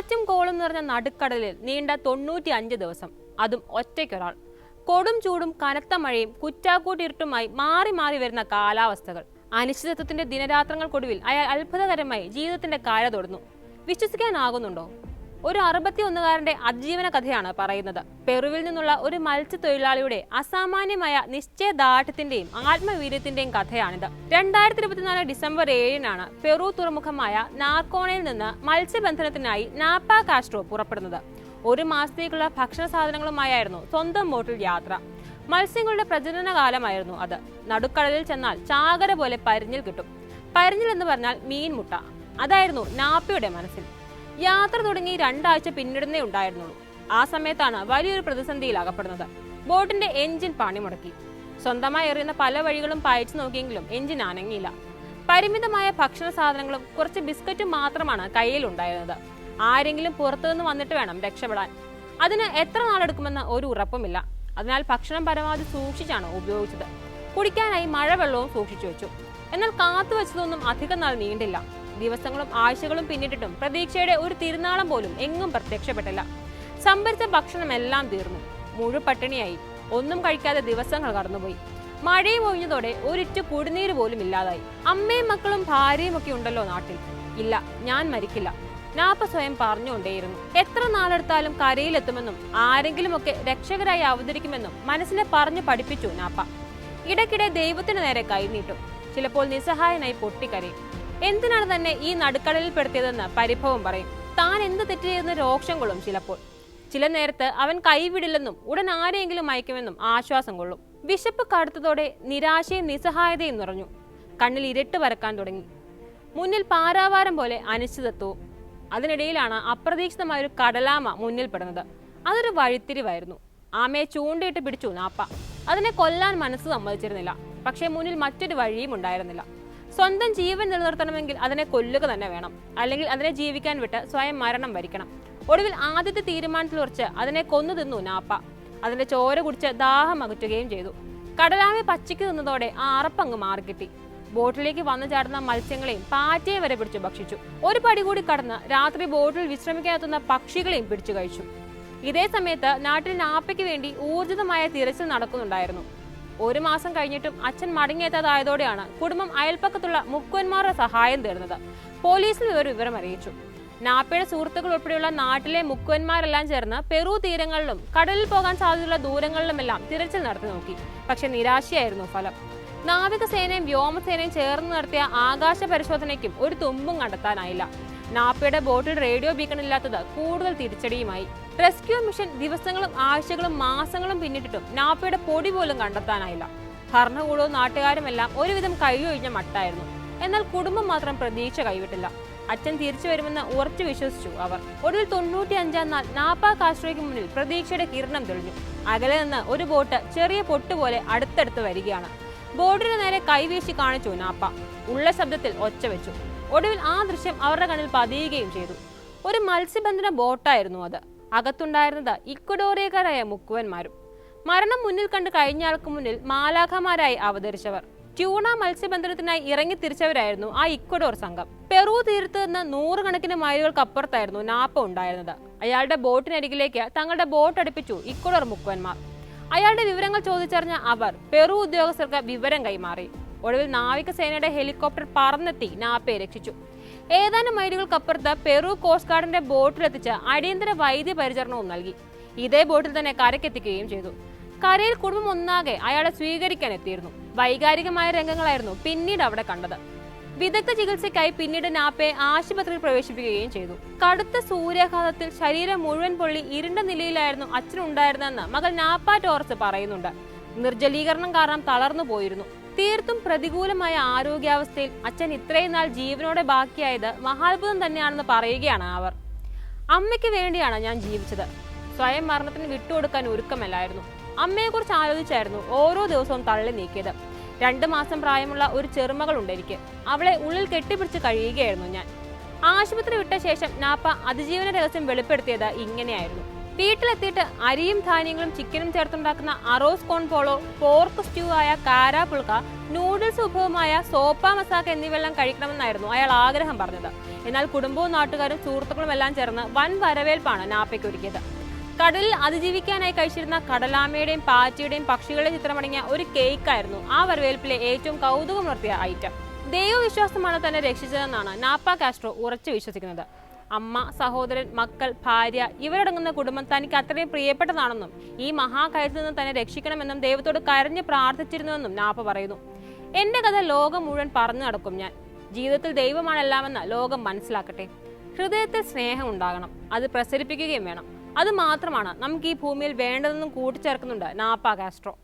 കാറ്റും കോളും നിറഞ്ഞ നടുക്കടലിൽ നീണ്ട തൊണ്ണൂറ്റി അഞ്ച് ദിവസം. അതും ഒറ്റയ്ക്കൊരാൾ. കൊടും ചൂടും കനത്ത മഴയും കുറ്റാക്കൂട്ടിരുട്ടുമായി മാറി മാറി വരുന്ന കാലാവസ്ഥകൾ. അനിശ്ചിതത്വത്തിന്റെ ദിനരാത്രങ്ങൾക്കൊടുവിൽ അയാൾ അത്ഭുതകരമായി ജീവിതത്തിന്റെ കാര തൊടുന്നു. വിശ്വസിക്കാനാകുന്നുണ്ടോ? ഒരു അറുപത്തിയൊന്നുകാരന്റെ അതിജീവന കഥയാണ് പറയുന്നത്. പെറുവിൽ നിന്നുള്ള ഒരു മത്സ്യ തൊഴിലാളിയുടെ അസാമാന്യമായ നിശ്ചയദാർഢ്യത്തിന്റെയും ആത്മവീര്യത്തിന്റെയും കഥയാണിത്. രണ്ടായിരത്തി ഇരുപത്തിനാല് ഡിസംബർ ഏഴിനാണ് പെറു തുറമുഖമായ നാർക്കോണയിൽ നിന്ന് മത്സ്യബന്ധനത്തിനായി നാപ്പ കാസ്ട്രോ പുറപ്പെടുന്നത്. ഒരു മാസത്തേക്കുള്ള ഭക്ഷണ സാധനങ്ങളുമായിരുന്നു സ്വന്തം ബോട്ടിൽ യാത്ര. മത്സ്യങ്ങളുടെ പ്രജനന കാലമായിരുന്നു അത്. നടുക്കടലിൽ ചെന്നാൽ ചാകര പോലെ പരിഞ്ഞിൽ കിട്ടും. പരിഞ്ഞിൽ എന്ന് പറഞ്ഞാൽ മീൻമുട്ട. അതായിരുന്നു നാപ്പയുടെ മനസ്സിൽ. യാത്ര തുടങ്ങി രണ്ടാഴ്ച പിന്നിടുന്നേ ഉണ്ടായിരുന്നുള്ളൂ. ആ സമയത്താണ് വലിയൊരു പ്രതിസന്ധിയിൽ അകപ്പെടുന്നത്. ബോട്ടിന്റെ എഞ്ചിൻ പണിമുടക്കി സ്വന്തമായി എറിയുന്ന പല വഴികളും പായച്ചു നോക്കിയെങ്കിലും എഞ്ചിൻ അനങ്ങിയില്ല. പരിമിതമായ ഭക്ഷണ സാധനങ്ങളും കുറച്ച് ബിസ്ക്കറ്റും മാത്രമാണ് കയ്യിൽ ഉണ്ടായിരുന്നത് ആരെങ്കിലും പുറത്തുനിന്ന് വന്നിട്ട് വേണം രക്ഷപ്പെടാൻ. അതിന് എത്ര നാളെടുക്കുമെന്ന് ഒരു ഉറപ്പുമില്ല. അതിനാൽ ഭക്ഷണം പരമാവധി സൂക്ഷിച്ചാണ് ഉപയോഗിച്ചത്. കുടിക്കാനായി മഴവെള്ളവും സൂക്ഷിച്ചു വെച്ചു. എന്നാൽ കാത്തു വെച്ചതൊന്നും അധികം നാൾ നീണ്ടില്ല. ദിവസങ്ങളും ആഴ്ചകളും പിന്നിട്ടിട്ടും പ്രതീക്ഷയുടെ ഒരു തിരുനാളം പോലും എങ്ങും പ്രത്യക്ഷപ്പെട്ടില്ല. സംഭരിച്ച ഭക്ഷണമെല്ലാം തീർന്നു. മുഴുപട്ടിണിയായി. ഒന്നും കഴിക്കാതെ ദിവസങ്ങൾ കടന്നുപോയി. മഴയും ഒഴിഞ്ഞതോടെ ഒരിറ്റു കുടിനീര് പോലും ഇല്ലാതായി. അമ്മയും മക്കളും ഭാര്യയും ഒക്കെ ഉണ്ടല്ലോ നാട്ടിൽ. ഇല്ല ഞാൻ മരിക്കില്ല. നാപ്പ സ്വയം പറഞ്ഞുകൊണ്ടേയിരുന്നു. എത്ര നാളെടുത്താലും കരയിലെത്തുമെന്നും ആരെങ്കിലുമൊക്കെ രക്ഷകരായി അവതരിക്കുമെന്നും മനസ്സിനെ പറഞ്ഞു പഠിപ്പിച്ചു നാപ്പ. ഇടയ്ക്കിടെ ദൈവത്തിന് നേരെ കൈനീട്ടും ചിലപ്പോൾ നിസ്സഹായനായി പൊട്ടിക്കരയും. എന്തിനാണ് തന്നെ ഈ നടുക്കടലിൽ പെടുത്തിയതെന്ന് പരിഭവം പറയും. താൻ എന്ത് തെറ്റ് രോക്ഷം കൊള്ളും ചിലപ്പോൾ. ചില നേരത്ത് അവൻ കൈവിടില്ലെന്നും ഉടൻ ആരെയെങ്കിലും അയക്കുമെന്നും ആശ്വാസം കൊള്ളും. വിശപ്പ് കടുത്തതോടെ നിരാശയും നിസ്സഹായതയും നിറഞ്ഞു. കണ്ണിൽ ഇരട്ട് വരക്കാൻ തുടങ്ങി. മുന്നിൽ പാരാവാരം പോലെ അനിശ്ചിതത്വവും. അതിനിടയിലാണ് അപ്രതീക്ഷിതമായ ഒരു കടലാമ മുന്നിൽ മുന്നിൽപ്പെടുന്നത് അതൊരു വഴിത്തിരിവായിരുന്നു. ആമയെ ചൂണ്ടയിട്ട് പിടിച്ചു നാപ്പ. അതിനെ കൊല്ലാൻ മനസ്സ് സമ്മതിച്ചിരുന്നില്ല. പക്ഷേ മുന്നിൽ മറ്റൊരു വഴിയും ഉണ്ടായിരുന്നില്ല. സ്വന്തം ജീവൻ നിലനിർത്തണമെങ്കിൽ അതിനെ കൊല്ലുക തന്നെ വേണം. അല്ലെങ്കിൽ അതിനെ ജീവിക്കാൻ വിട്ട് സ്വയം മരണം വരിക്കണം. ഒടുവിൽ ആദ്യത്തെ തീരുമാനത്തിൽ ഉറച്ച് അതിനെ കൊന്നു തിന്നു നാപ്പ. അതിന്റെ ചോര കുടിച്ച് ദാഹം അകറ്റുകയും ചെയ്തു. കടലാമെ പച്ചയ്ക്ക് നിന്നതോടെ ആ അറപ്പങ്ങ് മാറിക്കിട്ടി. ബോട്ടിലേക്ക് വന്നു ചാടുന്ന മത്സ്യങ്ങളെയും പാറ്റയെ വരെ പിടിച്ചു ഭക്ഷിച്ചു. ഒരു പടി കൂടി കടന്ന് രാത്രി ബോട്ടിൽ വിശ്രമിക്കാനെത്തുന്ന പക്ഷികളെയും പിടിച്ചു കഴിച്ചു. ഇതേ സമയത്ത് നാട്ടിൽ നാപ്പയ്ക്ക് വേണ്ടി ഊർജിതമായ തിരച്ചിൽ നടക്കുന്നുണ്ടായിരുന്നു. ഒരു മാസം കഴിഞ്ഞിട്ടും അച്ഛൻ മടങ്ങിയെത്താതായതോടെയാണ് കുടുംബം അയൽപ്പക്കത്തുള്ള മുക്കുവന്മാരുടെ സഹായം തേടുന്നത്. പോലീസിൽ ഇവർ വിവരം അറിയിച്ചു. നാപ്പയുടെ സുഹൃത്തുക്കൾ ഉൾപ്പെടെയുള്ള നാട്ടിലെ മുക്കുവന്മാരെല്ലാം ചേർന്ന് പെറു തീരങ്ങളിലും കടലിൽ പോകാൻ സാധ്യതയുള്ള ദൂരങ്ങളിലുമെല്ലാം തിരച്ചിൽ നടത്തി നോക്കി. പക്ഷെ നിരാശയായിരുന്നു ഫലം. നാവികസേനയും വ്യോമസേനയും ചേർന്ന് നടത്തിയ ആകാശ പരിശോധനയ്ക്കും ഒരു തുമ്പും കണ്ടെത്താനായില്ല. നാപ്പയുടെ ബോട്ടിൽ റേഡിയോ ബീക്കൺ ഇല്ലാത്തത് കൂടുതൽ തിരിച്ചടിയുമായി. റെസ്ക്യൂ മിഷൻ ദിവസങ്ങളും ആഴ്ചകളും മാസങ്ങളും പിന്നിട്ടിട്ടും നാപ്പയുടെ പൊടി പോലും കണ്ടെത്താനായില്ല. ഭരണകൂടവും നാട്ടുകാരുമെല്ലാം ഒരുവിധം കഴിയൊഴിഞ്ഞ മട്ടായിരുന്നു. എന്നാൽ കുടുംബം മാത്രം പ്രതീക്ഷ കൈവിട്ടില്ല. അച്ഛൻ തിരിച്ചു വരുമെന്ന് ഉറച്ചു വിശ്വസിച്ചു അവർ. ഒടുവിൽ തൊണ്ണൂറ്റി അഞ്ചാം നാൾ നാപ്പ കാസ്ട്രോയ്ക്ക് മുന്നിൽ പ്രതീക്ഷയുടെ കിരണം തെളിഞ്ഞു. അകലെ നിന്ന് ഒരു ബോട്ട് ചെറിയ പൊട്ടുപോലെ അടുത്തടുത്ത് വരികയാണ്. ബോർഡിന് നേരെ കൈവീശി കാണിച്ചു നാപ്പ. ഉള്ള ശബ്ദത്തിൽ ഒച്ച വെച്ചു. ഒടുവിൽ ആ ദൃശ്യം അവരുടെ കണ്ണിൽ പതിയുകയും ചെയ്തു. ഒരു മത്സ്യബന്ധന ബോട്ടായിരുന്നു അത്. അകത്തുണ്ടായിരുന്നത് ഇക്വഡോറിയക്കാരായ മുക്കുവന്മാരും. മരണം മുന്നിൽ കണ്ട് കഴിഞ്ഞയാൾക്ക് മുന്നിൽ മാലാഖമാരായി അവതരിച്ചവർ. ട്യൂണ മത്സ്യബന്ധനത്തിനായി ഇറങ്ങി തിരിച്ചവരായിരുന്നു ആ ഇക്വഡോർ സംഘം. പെറു തീരത്ത് നിന്ന് നൂറുകണക്കിന് മൈലുകൾക്കപ്പുറത്തായിരുന്നു നാപ്പ ഉണ്ടായിരുന്നത്. അയാളുടെ ബോട്ടിനരികിലേക്ക് തങ്ങളുടെ ബോട്ട് അടുപ്പിച്ചു ഇക്വഡോർ മുക്കുവന്മാർ. അയാളുടെ വിവരങ്ങൾ ചോദിച്ചറിഞ്ഞ അവർ പെറു ഉദ്യോഗസ്ഥർക്ക് വിവരം കൈമാറി. ഒടുവിൽ നാവികസേനയുടെ ഹെലികോപ്റ്റർ പറന്നെത്തി നാപ്പയെ രക്ഷിച്ചു. ഏതാനും മൈലുകൾക്കപ്പുറത്ത് പെറു കോസ്റ്റ് ഗാർഡിന്റെ ബോട്ടിലെത്തിച്ച് അടിയന്തര വൈദ്യ പരിചരണവും നൽകി. ഇതേ ബോട്ടിൽ തന്നെ കരക്കെത്തിക്കുകയും ചെയ്തു. കരയിൽ കുടുംബം ഒന്നാകെ അയാളെ സ്വീകരിക്കാൻ എത്തിയിരുന്നു. വൈകാരികമായ രംഗങ്ങളായിരുന്നു പിന്നീട് അവിടെ കണ്ടത്. വിദഗ്ധ ചികിത്സയ്ക്കായി പിന്നീട് നാപ്പയെ ആശുപത്രിയിൽ പ്രവേശിപ്പിക്കുകയും ചെയ്തു. കടുത്ത സൂര്യാഘാതത്തിൽ ശരീരം മുഴുവൻ പൊള്ളി ഇരുണ്ട നിലയിലായിരുന്നു അച്ഛനുണ്ടായിരുന്നെന്ന് മകൾ നാപ്പ ടോറസ് പറയുന്നുണ്ട്. നിർജലീകരണം കാരണം തളർന്നു പോയിരുന്നു. തീർത്തും പ്രതികൂലമായ ആരോഗ്യാവസ്ഥയിൽ അച്ഛൻ ഇത്രയും നാൾ ജീവനോടെ ബാക്കിയായത് മഹാത്ഭുതം തന്നെയാണെന്ന് പറയുകയാണ് അവർ. അമ്മയ്ക്ക് വേണ്ടിയാണ് ഞാൻ ജീവിച്ചത്. സ്വയം മരണത്തിന് വിട്ടുകൊടുക്കാൻ ഒരുക്കമല്ലായിരുന്നു. അമ്മയെക്കുറിച്ച് ആലോചിച്ചായിരുന്നു ഓരോ ദിവസവും തള്ളി നീക്കിയത്. രണ്ട് മാസം പ്രായമുള്ള ഒരു ചെറുമകളുണ്ട് എനിക്ക്. അവളെ ഉള്ളിൽ കെട്ടിപ്പിടിച്ച് കഴിയുകയായിരുന്നു ഞാൻ. ആശുപത്രി വിട്ട ശേഷം നാപ്പ അതിജീവന രഹസ്യം വെളിപ്പെടുത്തിയത് ഇങ്ങനെയായിരുന്നു. വീട്ടിലെത്തിയിട്ട് അരിയും ധാന്യങ്ങളും ചിക്കനും ചേർത്തുണ്ടാക്കുന്ന arroz con pollo pork stew ആയ കാരാ പുൾക്ക നൂഡിൽസ് വിഭവമായ സോപ്പ മസാക്ക എന്നിവയെല്ലാം കഴിക്കണമെന്നായിരുന്നു അയാൾ ആഗ്രഹം പറഞ്ഞത്. എന്നാൽ കുടുംബവും നാട്ടുകാരും സുഹൃത്തുക്കളും എല്ലാം ചേർന്ന് വൻ വരവേൽപ്പാണ് നാപ്പയ്ക്ക് ഒരുക്കിയത്. കടലിൽ അതിജീവിക്കാനായി കഴിച്ചിരുന്ന കടലാമയുടെയും പാറ്റയുടെയും പക്ഷികളുടെ ചിത്രമടങ്ങിയ ഒരു കേക്കായിരുന്നു ആ വരവേൽപ്പിലെ ഏറ്റവും കൗതുകമുണർത്തിയ ഐറ്റം ദൈവവിശ്വാസമാണ് തന്നെ രക്ഷിച്ചതെന്നാണ് നാപ്പ കാസ്ട്രോ ഉറച്ചു വിശ്വസിക്കുന്നത്. അമ്മ സഹോദരൻ മക്കൾ ഭാര്യ ഇവരടങ്ങുന്ന കുടുംബം തനിക്ക് അത്രയും പ്രിയപ്പെട്ടതാണെന്നും ഈ മഹാകയത്തിൽ നിന്ന് തന്നെ രക്ഷിക്കണമെന്നും ദൈവത്തോട് കരഞ്ഞ് പ്രാർത്ഥിച്ചിരുന്നുവെന്നും നാപ്പ പറയുന്നു. എന്റെ കഥ ലോകം മുഴുവൻ പറഞ്ഞു നടക്കും ഞാൻ. ജീവിതത്തിൽ ദൈവമാണ് ലോകം മനസ്സിലാക്കട്ടെ. ഹൃദയത്തിൽ സ്നേഹം ഉണ്ടാകണം. അത് പ്രസരിപ്പിക്കുകയും വേണം. അത് മാത്രമാണ് നമുക്ക് ഈ ഭൂമിയിൽ വേണ്ടതെന്നും കൂട്ടിച്ചേർക്കുന്നുണ്ട് നാപ്പ കാസ്ട്രോ.